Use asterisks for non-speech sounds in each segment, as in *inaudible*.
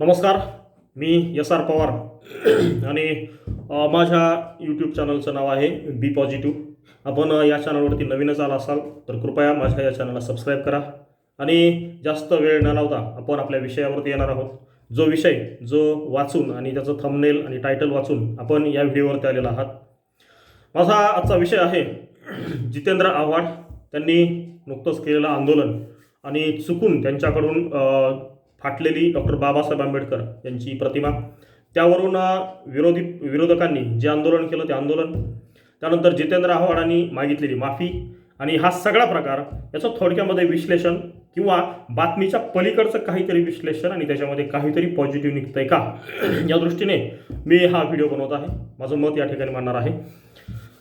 नमस्कार मी S R Pawar *clears throat* आणि माझ्या यूट्यूब चॅनलचं नाव आहे बी पॉझिटिव्ह आपण या चॅनलवरती नवीनच आला असाल तर कृपया माझ्या या चॅनलला सबस्क्राईब करा. आणि जास्त वेळ न लावता आपण आपल्या विषयावरती येणार आहोत. जो विषय जो वाचून आणि त्याचं थंबनेल आणि टायटल वाचून आपण या व्हिडिओवरती आलेला आहात. माझा आजचा विषय आहे *clears throat* जितेंद्र आव्हाड. त्यांनी नुकतंच केलेलं आंदोलन आणि चुकून त्यांच्याकडून फाटलेली डॉक्टर बाबासाहेब आंबेडकर यांची प्रतिमा. त्यावरून विरोधी विरोधकांनी जे आंदोलन केलं ते आंदोलन. त्यानंतर जितेंद्र आव्हाडांनी मागितलेली माफी. आणि हा सगळा प्रकार याचं थोडक्यामध्ये विश्लेषण किंवा बातमीच्या पलीकडचं काहीतरी विश्लेषण आणि त्याच्यामध्ये काहीतरी पॉझिटिव्ह निघतंय का? या दृष्टीने मी हा व्हिडिओ बनवत आहे. माझं मत या ठिकाणी मांडणार आहे.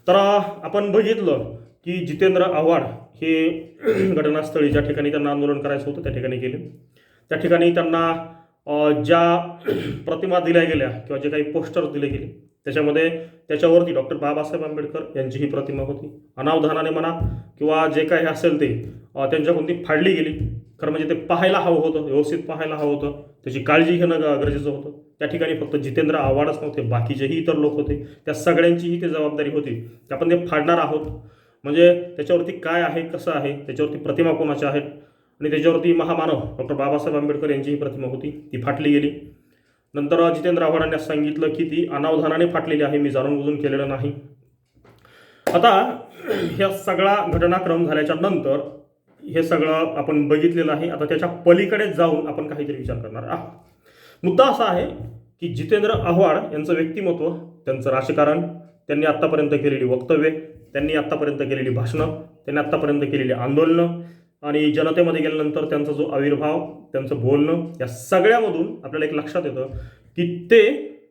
तर आपण बघितलं की जितेंद्र आव्हाड हे *clears throat* घटनास्थळी ज्या ठिकाणी त्यांना आंदोलन करायचं होतं त्या ठिकाणी गेले. त्या ठिकाणी त्यांना ज्या प्रतिमा दिल्या गेल्या किंवा जे काही पोस्टर्स दिले गेले त्याच्यामध्ये त्याच्यावरती डॉक्टर बाबासाहेब आंबेडकर यांची ही प्रतिमा होती. अनावधानाने म्हणा किंवा जे काही असेल ते त्यांच्याकडून ती फाडली गेली. खरं म्हणजे ते पाहायला हवं होतं व्यवस्थित पाहायला हवं होतं. त्याची काळजी घेणं गरजेचं होतं. त्या ठिकाणी फक्त जितेंद्र आव्हाडच नव्हते बाकीचेही इतर लोक होते. त्या सगळ्यांचीही ती जबाबदारी होती. की आपण ते फाडणार आहोत. म्हणजे त्याच्यावरती काय आहे कसं आहे त्याच्यावरती प्रतिमा कोणाच्या आहेत? आणि त्याच्यावरती महामानव डॉक्टर बाबासाहेब आंबेडकर यांचीही प्रतिमा होती. ती फाटली गेली. नंतर जितेंद्र आव्हाडांनी सांगितलं की ती अनावधानाने फाटलेली आहे. मी जाणून बुजून केलेलं नाही. आता ह्या सगळा घटनाक्रम झाल्याच्यानंतर हे सगळं आपण बघितलेलं आहे. आता त्याच्या पलीकडे जाऊन आपण काहीतरी विचार करणार आहोत. मुद्दा असा आहे की जितेंद्र आव्हाड यांचं व्यक्तिमत्व त्यांचं राजकारण त्यांनी आत्तापर्यंत केलेली वक्तव्ये त्यांनी आत्तापर्यंत केलेली भाषणं त्यांनी आत्तापर्यंत केलेली आंदोलनं आणि जनतेमध्ये गेल्यानंतर त्यांचा जो आविर्भाव त्यांचं बोलणं या सगळ्यामधून आपल्याला एक लक्षात येतं की ते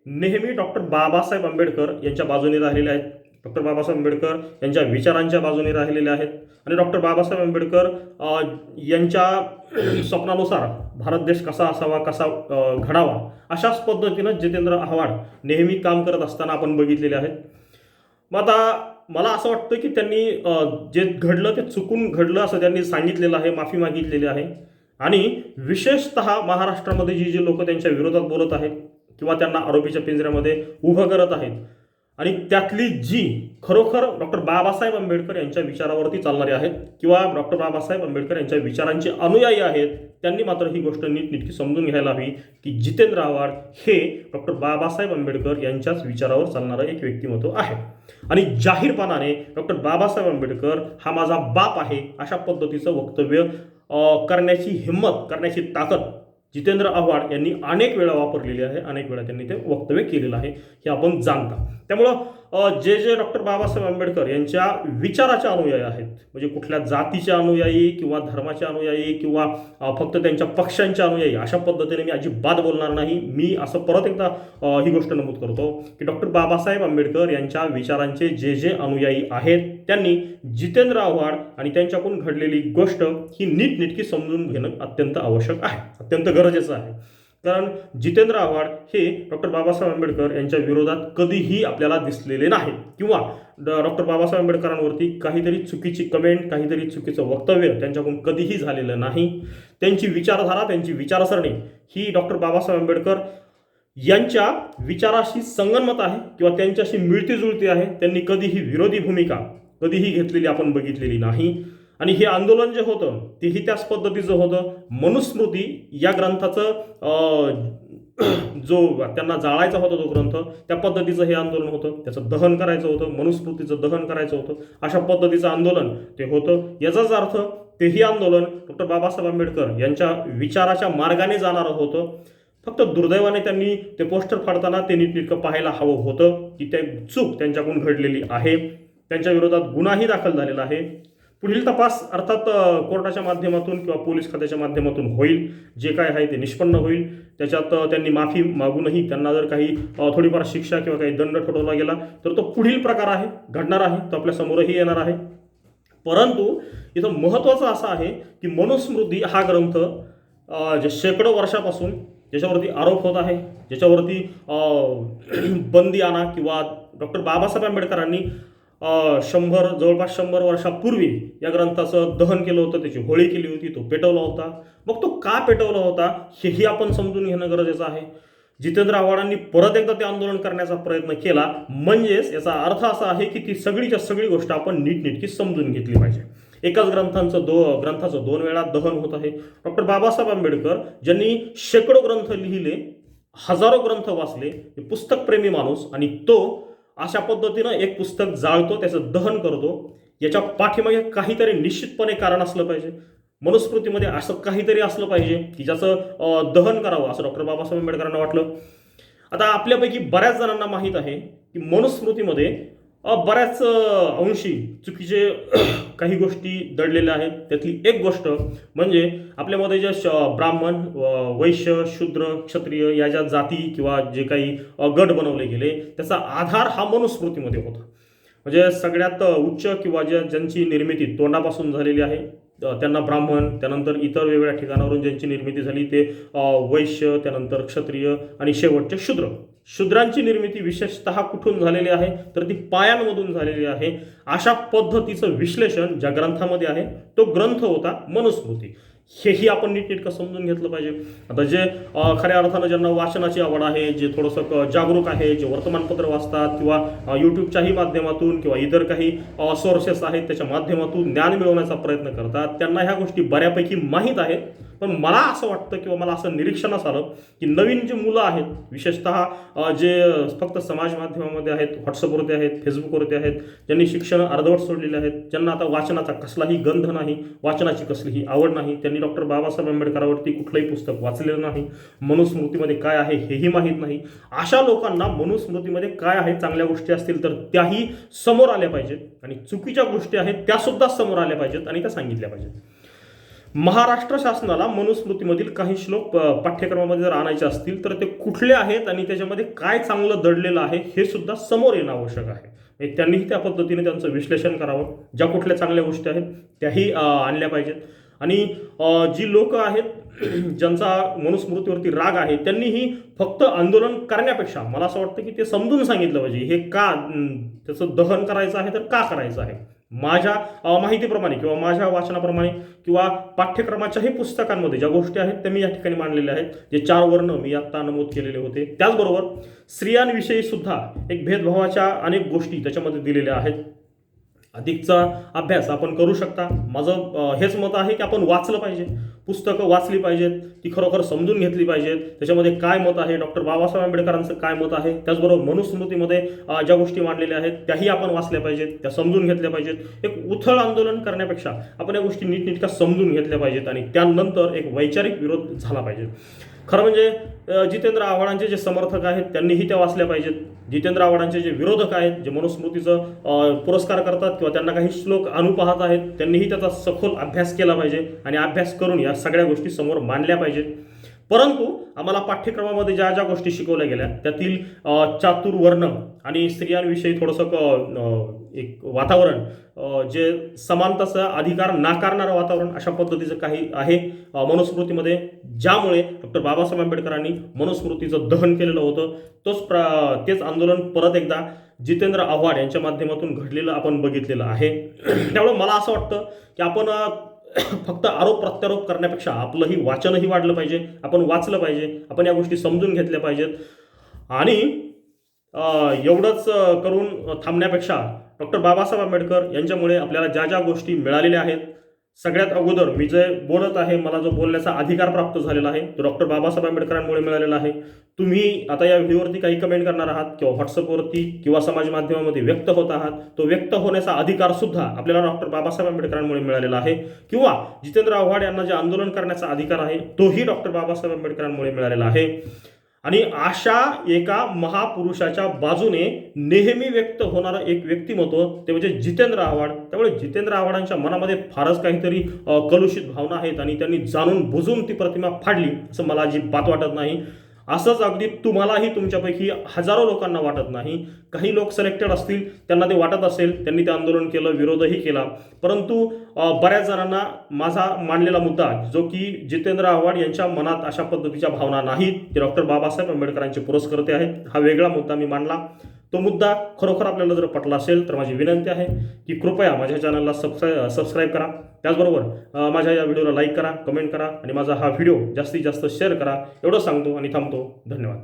नेहमी डॉक्टर बाबासाहेब आंबेडकर यांच्या बाजूने राहिलेले आहेत. डॉक्टर बाबासाहेब आंबेडकर यांच्या विचारांच्या बाजूने राहिलेले आहेत. आणि डॉक्टर बाबासाहेब आंबेडकर यांच्या स्वप्नानुसार भारत देश कसा असावा कसा घडावा अशाच पद्धतीनं जितेंद्र आव्हाड नेहमी काम करत असताना आपण बघितलेले आहेत. मग आता मला असं वाटतं की त्यांनी जे घडलं ते चुकून घडलं असं त्यांनी सांगितलेलं आहे माफी मागितलेली आहे. आणि विशेषतः महाराष्ट्रामध्ये जी जी लोक त्यांच्या विरोधात बोलत आहेत किंवा त्यांना आरोपीच्या पिंजऱ्यामध्ये उभं करत आहेत आणि त्यातली जी खरोखर डॉक्टर बाबासाहेब आंबेडकर यांच्या विचारावरती चालणारे आहेत किंवा डॉक्टर बाबासाहेब आंबेडकर यांच्या विचारांचे अनुयायी आहेत त्यांनी मात्र ही गोष्ट नीटनीटकी समजून घ्यायला हवी की जितेंद्र आव्हाड हे डॉक्टर बाबासाहेब आंबेडकर यांच्याच विचारावर चालणारं एक व्यक्तिमत्व आहे. आणि जाहीरपणाने डॉक्टर बाबासाहेब आंबेडकर हा माझा बाप आहे अशा पद्धतीचं वक्तव्य करण्याची हिंमत करण्याची ताकद जितेंद्र आव्हाड यांनी अनेक वेळा वापरलेली आहे अनेक वेळा त्यांनी ते वक्तव्य केलेलं आहे हे आपण जाणता. त्यामुळं जे जे डॉक्टर बाबासाहेब आंबेडकर यांच्या विचाराचे अनुयायी आहेत म्हणजे कुठल्या जातीचे अनुयायी किंवा धर्माचे अनुयायी किंवा फक्त त्यांच्या पक्षांचे अनुयायी अशा पद्धतीने मी अजिबात बोलणार नाही. मी असं परत एकदा ही गोष्ट नमूद करतो की डॉक्टर बाबासाहेब आंबेडकर यांच्या विचारांचे जे जे अनुयायी आहेत त्यांनी जितेंद्र आव्हाड आणि त्यांच्याकडून घडलेली गोष्ट ही नीटनेटकी समजून घेणं अत्यंत आवश्यक आहे अत्यंत गरजेचं आहे. कारण जितेंद्र आव्हाड हे डॉक्टर बाबासाहेब आंबेडकर यांच्या विरोधात कधीही आपल्याला दिसलेले नाही किंवा डॉक्टर बाबासाहेब आंबेडकरांवरती काहीतरी चुकीची कमेंट काहीतरी चुकीचं वक्तव्य त्यांच्याकडून कधीही झालेलं नाही. त्यांची विचारधारा त्यांची विचारसरणी ही डॉक्टर बाबासाहेब आंबेडकर यांच्या विचाराशी संगनमत आहे किंवा त्यांच्याशी मिळतीजुळती आहे. त्यांनी कधीही विरोधी भूमिका कधीही घेतलेली आपण बघितलेली नाही. आणि हे आंदोलन जे होतं तेही त्याच पद्धतीचं होतं. मनुस्मृती या ग्रंथाचं *clears throat* जो त्यांना जाळायचा होता तो ग्रंथ त्या पद्धतीचं हे आंदोलन होतं. त्याचं दहन करायचं होतं मनुस्मृतीचं दहन करायचं होतं. अशा पद्धतीचं आंदोलन ते होतं. याचाच अर्थ तेही आंदोलन डॉक्टर बाबासाहेब आंबेडकर यांच्या विचाराच्या मार्गाने जाणारं होतं. फक्त दुर्दैवाने त्यांनी ते पोस्टर फाडताना ते नीटनेटकं पाहायला हवं होतं की ते चूक त्यांच्याकडून घडलेली आहे. त्यांच्या विरोधात गुन्हाही दाखल झालेला आहे. पुढील तपास अर्थात कोर्टाच्या माध्यमातून किंवा पोलीस खात्याच्या माध्यमातून होईल. जे काय आहे ते निष्पन्न होईल. त्याच्यात त्यांनी माफी मागूनही त्यांना जर काही थोडीफार शिक्षा किंवा काही दंड ठरवला गेला तर तो पुढील प्रकार आहे घडणार आहे तो आपल्या समोरही येणार आहे. परंतु इथं महत्त्वाचं असं आहे की मनुस्मृती हा ग्रंथ जे शेकडो वर्षापासून ज्याच्यावरती आरोप होत आहे ज्याच्यावरती बंदी आणा किंवा डॉक्टर बाबासाहेब आंबेडकरांनी शंभर जवळपास शंभर वर्षापूर्वी या ग्रंथाचं दहन केलं होतं त्याची होळी केली होती तो पेटवला होता. मग तो का पेटवला होता हेही आपण समजून घेणं गरजेचं आहे. जितेंद्र आव्हाडांनी परत एकदा ते आंदोलन करण्याचा प्रयत्न केला म्हणजेच याचा अर्थ असा आहे की ती सगळीच्या सगळी गोष्ट आपण नीटनेटकी समजून घेतली पाहिजे. एकाच ग्रंथांचं दो ग्रंथाचं दोन वेळा दहन होत आहे. डॉक्टर बाबासाहेब आंबेडकर ज्यांनी शेकडो ग्रंथ लिहिले हजारो ग्रंथ वाचले हे पुस्तकप्रेमी माणूस आणि तो अशा पद्धतीनं एक पुस्तक जाळतो त्याचं दहन करतो. याच्या पाठीमागे काहीतरी निश्चितपणे कारण असलं पाहिजे. मनुस्मृतीमध्ये असं काहीतरी असलं पाहिजे की ज्याचं दहन करावं असं डॉक्टर बाबासाहेब आंबेडकरांना वाटलं. आता आपल्यापैकी बऱ्याच जणांना माहीत आहे की मनुस्मृतीमध्ये बऱ्याच अंशी चुकीचे *clears throat* काही गोष्टी दडलेल्या आहेत. त्यातली एक गोष्ट म्हणजे आपल्यामध्ये ज्या श- ब्राह्मण वैश्य शूद्र क्षत्रिय या ज्या जाती किंवा जे काही गट बनवले गेले त्याचा आधार हा मनुस्मृतीमध्ये होता. म्हणजे सगळ्यात उच्च किंवा ज्या ज्यांची निर्मिती तोंडापासून झालेली आहे त्यांना ब्राह्मण त्यानंतर इतर वेगवेगळ्या ठिकाणावरून ज्यांची निर्मिती झाली ते वैश्य त्यानंतर क्षत्रिय आणि शेवटचे शूद्र. शूद्रांची निर्मिती विशेषतः कुठून झालेली आहे? तर ती पायांमधून झालेली आहे. अशा पद्धतीचं विश्लेषण ज्या ग्रंथामध्ये आहे तो ग्रंथ होता मनुस्मृती. हेही आपण नीटनेटकं समजून घेतलं पाहिजे. आता जे खऱ्या अर्थानं ज्यांना वाचनाची आवड आहे जे थोडंसं जागरूक आहे जे वर्तमानपत्र वाचतात किंवा यूट्यूबच्याही माध्यमातून किंवा इतर काही सोर्सेस आहेत त्याच्या माध्यमातून ज्ञान मिळवण्याचा प्रयत्न करतात. त्यांना ह्या गोष्टी बऱ्यापैकी माहीत आहेत. पण मला असं वाटतं किंवा मला असं निरीक्षणास आलं की नवीन जे मुलं आहेत विशेषतः जे फक्त समाज माध्यमामध्ये आहेत व्हॉट्सअपवरती आहेत फेसबुकवरती आहेत ज्यांनी शिक्षण अर्धवट सोडलेले आहेत ज्यांना आता वाचनाचा कसलाही गंध नाही वाचनाची कसलीही आवड नाही त्यांनी डॉक्टर बाबासाहेब आंबेडकरावरती कुठलंही पुस्तक वाचलेलं नाही. मनुस्मृतीमध्ये काय आहे हेही माहीत नाही. अशा लोकांना मनुस्मृतीमध्ये काय आहे चांगल्या गोष्टी असतील तर त्याही समोर आल्या पाहिजेत. आणि चुकीच्या गोष्टी आहेत त्यासुद्धा समोर आल्या पाहिजेत आणि त्या सांगितल्या पाहिजेत. महाराष्ट्र शासनाला मनुस्मृतीमधील काही श्लोक पाठ्यक्रमामध्ये जर आणायचे असतील तर ते कुठले आहेत आणि त्याच्यामध्ये काय चांगलं दडलेलं आहे हे सुद्धा समोर येणं आवश्यक आहे. म्हणजे त्यांनीही त्या पद्धतीने त्यांचं विश्लेषण करावं. ज्या कुठल्या चांगल्या गोष्टी आहेत त्याही आणल्या पाहिजेत. आणि जी लोक आहेत *clears throat* ज्यांचा मनुस्मृतीवरती राग आहे त्यांनीही फक्त आंदोलन करण्यापेक्षा मला असं वाटतं की ते समजून सांगितलं पाहिजे हे का त्याचं दहन करायचं आहे तर का करायचं आहे? माझ्या माहितीप्रमाणे किंवा माझ्या वाचनाप्रमाणे किंवा पाठ्यक्रमाच्याही पुस्तकांमध्ये ज्या गोष्टी आहेत त्या मी या ठिकाणी मांडलेल्या आहेत जे चार वर्ण मी आत्ता नमूद केलेले होते त्याचबरोबर स्त्रियांविषयी सुद्धा एक भेदभावाच्या अनेक गोष्टी त्याच्यामध्ये दिलेल्या आहेत. अधिकचा अभ्यास आपण करू शकता. माझं हेच मत आहे की आपण वाचलं पाहिजे. पुस्तकं वाचली पाहिजेत ती खरोखर समजून घेतली पाहिजेत. त्याच्यामध्ये काय मत आहे? डॉक्टर बाबासाहेब आंबेडकरांचं काय मत आहे? त्याचबरोबर मनुस्मृतीमध्ये ज्या गोष्टी मांडलेल्या आहेत त्याही आपण वाचल्या पाहिजेत त्या समजून घेतल्या पाहिजेत. एक उथळ आंदोलन करण्यापेक्षा आपण या गोष्टी नीटनेटक्या समजून घेतल्या पाहिजेत आणि त्यानंतर एक वैचारिक विरोध झाला पाहिजे. खरं म्हणजे जितेंद्र आव्हाडांचे जे समर्थक आहेत त्यांनीही त्या वाचल्या पाहिजेत. जितेंद्र आव्हाडांचे जे विरोधक आहेत जे मनुस्मृतीचं पुरस्कार करतात किंवा त्यांना काही श्लोक अनुपाहत आहेत त्यांनीही त्याचा सखोल अभ्यास केला पाहिजे आणि अभ्यास करून या सगळ्या गोष्टी समोर मांडल्या पाहिजेत. परंतु आम्हाला पाठ्यक्रमामध्ये ज्या ज्या गोष्टी शिकवल्या गेल्या त्यातील चातुर्वर्ण आणि स्त्रियांविषयी थोडंसं क- एक वातावरण जे समानताचा अधिकार नाकारणारं वातावरण अशा पद्धतीचं काही आहे मनुस्मृतीमध्ये ज्यामुळे डॉक्टर बाबासाहेब आंबेडकरांनी मनुस्मृतीचं दहन केलेलं होतं. तोच प्र तेच आंदोलन परत एकदा जितेंद्र आव्हाड यांच्या माध्यमातून घडलेलं आपण बघितलेलं आहे. त्यामुळे मला असं वाटतं की आपण *coughs* फक्त आरोप प्रत्यारोप करण्यापेक्षा आपलंही वाचनही वाढलं पाहिजे आपण वाचलं पाहिजे आपण या गोष्टी समजून घेतल्या पाहिजेत. आणि एवढंच करून थांबण्यापेक्षा डॉक्टर बाबासाहेब आंबेडकर यांच्यामुळे आपल्याला ज्या ज्या गोष्टी मिळालेल्या आहेत सगळ्यात अगोदर मी जे बोलत आहे मला जो बोलण्याचा अधिकार प्राप्त झालेला आहे तो डॉक्टर बाबासाहेब आंबेडकरांमुळे मिळालेला आहे. तुम्ही आता या व्हिडिओवरती काही कमेंट करणार आहात किंवा व्हॉट्सअपवरती किंवा समाज माध्यमामध्ये व्यक्त होत आहात तो व्यक्त होण्याचा अधिकार सुद्धा आपल्याला डॉक्टर बाबासाहेब आंबेडकरांमुळे मिळालेला आहे. किंवा जितेंद्र आव्हाड यांना जे आंदोलन करण्याचा अधिकार आहे तोही डॉक्टर बाबासाहेब आंबेडकरांमुळे मिळालेला आहे. आणि अशा एका महापुरुषाच्या बाजूने नेहमी व्यक्त होणारं एक व्यक्तिमत्व ते म्हणजे जितेंद्र आव्हाड. त्यामुळे जितेंद्र आव्हाडांच्या मनामध्ये फारच काहीतरी कलुषित भावना आहेत आणि त्यांनी जाणून बुजून ती प्रतिमा फाडली असं मला अजिबात वाटत नाही. असंच अगदी तुम्हालाही तुमच्यापैकी हजारो लोकांना वाटत नाही. काही लोक सिलेक्टेड असतील त्यांना ते वाटत असेल त्यांनी ते आंदोलन केलं विरोधही केला. परंतु बऱ्याच जणांना माझा मांडलेला मुद्दा जो की जितेंद्र आव्हाड यांच्या मनात अशा पद्धतीच्या भावना नाहीत. ते डॉक्टर बाबासाहेब आंबेडकरांचे पुरस्कर्ते आहेत. हा वेगळा मुद्दा मी मांडला. तो मुद्दा खरोखर आपल्याला जर पटला असेल तर माझी विनंती आहे की कृपया माझ्या चॅनलला सबस्क्राय सबस्क्राईब करा. त्याचबरोबर माझ्या या व्हिडिओला लाईक करा कमेंट करा आणि माझा हा व्हिडिओ जास्तीत जास्त शेअर करा. एवढं सांगतो आणि थांबतो. धन्यवाद.